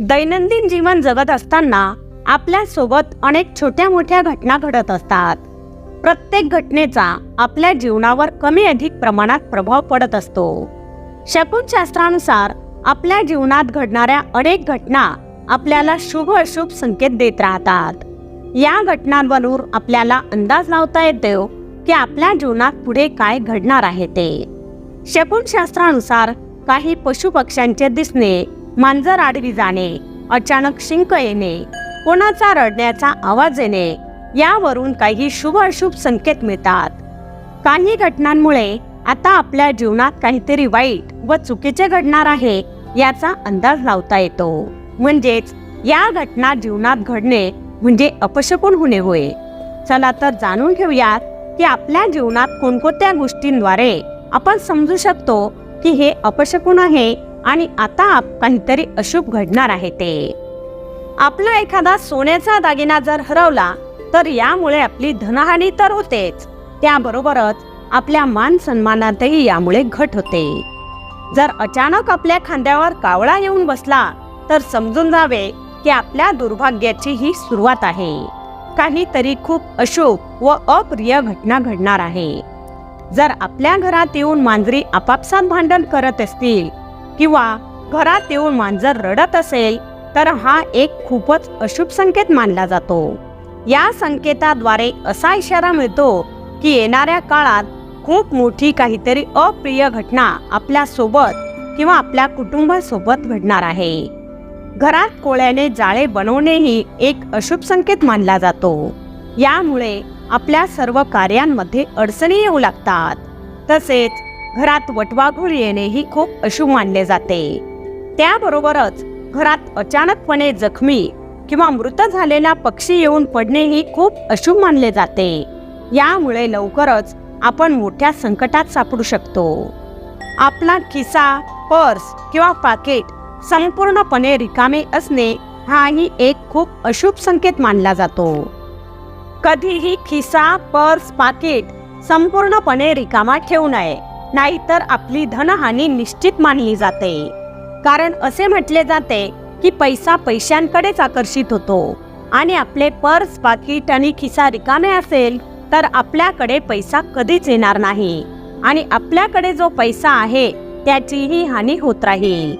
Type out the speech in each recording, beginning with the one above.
दैनंदिन जीवन जगत असताना आपल्यासोबत अनेक छोट्या मोठ्या घटना घडत असतात. प्रत्येक घटनेचा आपल्या जीवनावर कमी अधिक प्रमाणात प्रभाव पडत असतो. शकुनशास्त्रानुसार आपल्या जीवनात घडणाऱ्या अनेक घटना आपल्याला शुभ अशुभ संकेत देत राहतात. या घटनांवरून आपल्याला अंदाज लावता येतो की आपल्या जीवनात पुढे काय घडणार आहे ते. शकुनशास्त्रानुसार काही पशुपक्ष्यांचे दिसणे मांजर आडवी जाणे अचानक शिंक येणे कोणाचा रडण्याचा आवाज येणे यावरून काही शुभ अशुभ संकेत मिळतात. काही घटनांमुळे आता आपल्या जीवनात काहीतरी वाईट व चुकीचे घडणार आहे याचा अंदाज लावता येतो. म्हणजेच या घटना जीवनात घडणे म्हणजे अपशकून होणे होय. चला तर जाणून घेऊयात की आपल्या जीवनात कोणकोणत्या गोष्टींद्वारे आपण समजू शकतो की हे अपशकून आहे आणि आता आप काहीतरी अशुभ घडणार आहे ते. आपला एखादा सोन्याचा दागिना जर हरवला तर यामुळे आपली धनहानी तर होतेच. त्याबरोबरच आपल्या मान सन्मानातही यामुळे घट होते. जर अचानक आपल्या खांद्यावर कावळा येऊन बसला तर समजून जावे की आपल्या दुर्भाग्याची ही सुरुवात आहे. काहीतरी खूप अशुभ व अप्रिय घटना घडणार आहे. जर आपल्या घरात येऊन मांजरी आपापसात भांडण करत असतील किंवा घरात येऊन मांजर रडत असेल तर हा एक खूपच अशुभ संकेत मानला जातो. या संकेताद्वारे असा इशारा मिळतो की येणाऱ्या काळात खूप मोठी काहीतरी अप्रिय घटना आपल्यासोबत किंवा आपल्या कुटुंबासोबत घडणार आहे. घरात कोळ्याने जाळे बनवणेही एक अशुभ संकेत मानला जातो. यामुळे आपल्या सर्व कार्यांमध्ये अडचणी येऊ लागतात. तसेच घरात वटवाघूळ येणे ही खूप अशुभ मानले जाते. त्याबरोबरच घरात अचानकपणे जखमी किंवा मृत झालेला पक्षी येऊन पडणे ही खूप अशुभ मानले जाते. यामुळे लवकरच आपण मोठ्या संकटात सापडू शकतो. आपला खिसा पर्स किंवा पाकिट संपूर्णपणे रिकामे असणे हाही एक खूप अशुभ संकेत मानला जातो. कधीही खिसा पर्स पाकिट संपूर्णपणे रिकामा ठेवू नये. नाहीतर आपली धनहानी निश्चित मानली जाते. कारण असे म्हटले जाते की पैसा पैशांकडेच आकर्षित होतो. आणि आपले पर्स पाकिट आणि खिसा रिकामे असेल तर आपल्याकडे पैसा कधीच येणार नाही. आणि आपल्याकडे जो पैसा आहे त्याचीही हानी होत राहील.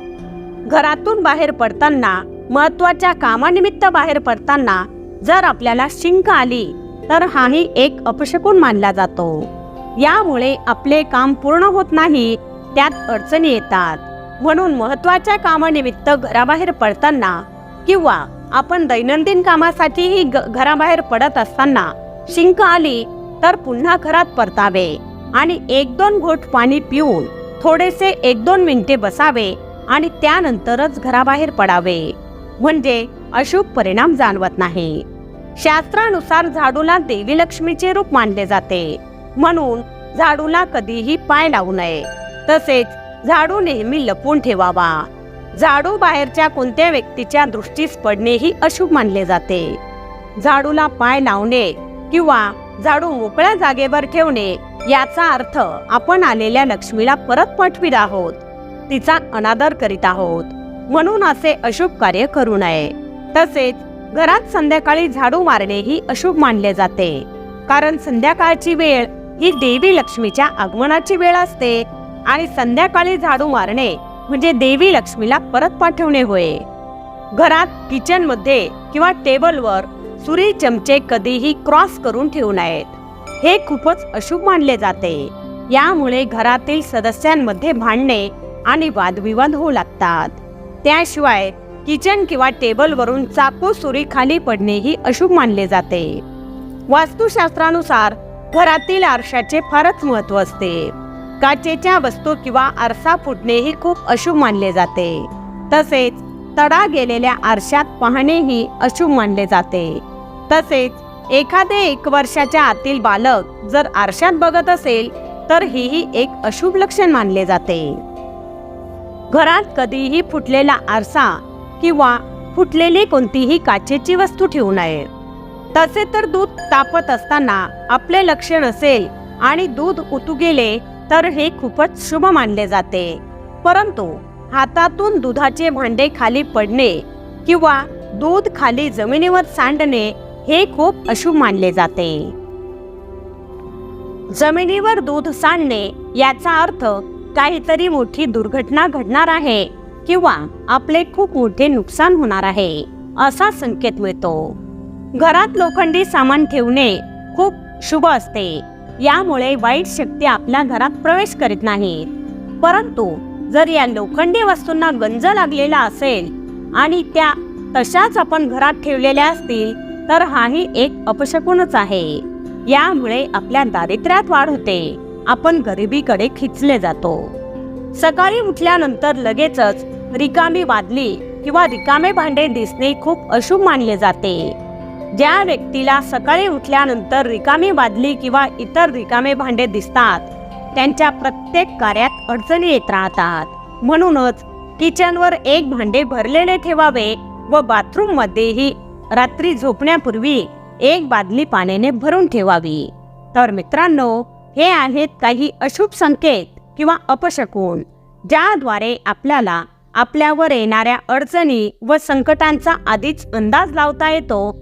घरातून बाहेर पडताना महत्त्वाच्या कामानिमित्त बाहेर पडताना जर आपल्याला शिंक आली तर हाही एक अपशकून मानला जातो. यामुळे आपले काम पूर्ण होत नाही त्यात अडचणी येतात. म्हणून महत्त्वाच्या कामानिमित्त घराबाहेर पडताना किंवा आपण दैनंदिन कामासाठीही ग- घराबाहेर पडत असताना शिंक आली तर पुन्हा घरात परतावे आणि एक दोन घोट पाणी पिऊन थोडेसे एक दोन मिनिटे बसावे आणि त्यानंतरच घराबाहेर पडावे. म्हणजे अशुभ परिणाम जाणवत नाही. शास्त्रानुसार झाडूला देवी लक्ष्मीचे रूप मानले जाते. म्हणून झाडूला कधीही पाय लावू नये. तसेच झाडू नेहमी लपून ठेवावा. झाडू बाहेरच्या कोणत्या व्यक्तीच्या दृष्टीस पडणे ही अशुभ मानले जाते. झाडूला पाय लावणे किंवा झाडू मोकळ्या जागेवर ठेवणे याचा अर्थ आपण आलेल्या लक्ष्मीला परत पाठवित आहोत. तिचा अनादर करीत आहोत. म्हणून असे अशुभ कार्य करू नये. तसेच घरात संध्याकाळी झाडू मारणे ही अशुभ मानले जाते. कारण संध्याकाळची वेळ ही देवी लक्ष्मीच्या आगमनाची वेळ असते आणि संध्याकाळी झाडू मारणे म्हणजे देवी लक्ष्मीला परत पाठवणे होय. घरात किचनमध्ये किंवा टेबलवर सुरी चमचे कधीही क्रॉस करून ठेवू नयेत. हे खूपच अशुभ मानले जाते. यामुळे घरातील सदस्यांमध्ये भांडणे आणि वादविवाद होऊ लागतात. त्याशिवाय किचन किंवा टेबलवरून चाकू सुरी खाली पडणे ही अशुभ मानले जाते. वास्तुशास्त्रानुसार घरातील आरशाचे फारच महत्त्व असते. काचेच्या वस्तू किंवा आरसा फुटणे ही खूप अशुभ मानले जाते. तसेच तडा गेलेल्या आरशात पाहणेही अशुभ मानले जाते. तसेच एखादे एक वर्षाच्या आतील बालक जर आरशात बघत असेल तर हेही एक अशुभ लक्षण मानले जाते. घरात कधीही फुटलेला आरसा किंवा फुटलेली कोणतीही काचेची वस्तू ठेवू नये. तसे तर दूध तापत असताना आपले लक्ष नसेल आणि दूध उतू गेले तर हे खूपच शुभ मानले जाते. परंतु हातातून दुधाचे भांडे खाली पडणे किंवा दूध खाली जमिनीवर सांडणे हे खूप अशुभ मानले जाते. जमिनीवर दूध सांडणे याचा अर्थ काहीतरी मोठी दुर्घटना घडणार आहे किंवा आपले खूप मोठे नुकसान होणार आहे असा संकेत मिळतो. घरात लोखंडी सामान ठेवणे खूप शुभ असते. यामुळे वाईट शक्ती आपल्या घरात प्रवेश करीत नाहीत. परंतु जर या लोखंडी वस्तूंना गंज लागलेला असेल आणि त्या तशाच आपण घरात ठेवलेल्या असतील तर हाही एक अपशकुनच आहे. यामुळे आपल्या दारिद्र्यात वाढ होते. आपण गरिबीकडे खिचले जातो. सकाळी उठल्यानंतर लगेचच रिकामी बादली किंवा रिकामे भांडे दिसणे खूप अशुभ मानले जाते. ज्या व्यक्तीला सकाळी उठल्यानंतर रिकामी बादली किंवा इतर रिकामे भांडे दिसतात त्यांच्या प्रत्येक कार्यात अडचणी येत राहतात. म्हणूनच किचनवर एक भांडे भरलेले ठेवावे व बाथरूममध्येही रात्री झोपण्यापूर्वी एक बादली पाण्याने भरून ठेवावी. तर मित्रांनो हे आहेत काही अशुभ संकेत किंवा अपशकून ज्याद्वारे आपल्याला आपल्यावर येणाऱ्या अडचणी व संकटांचा आधीच अंदाज लावता येतो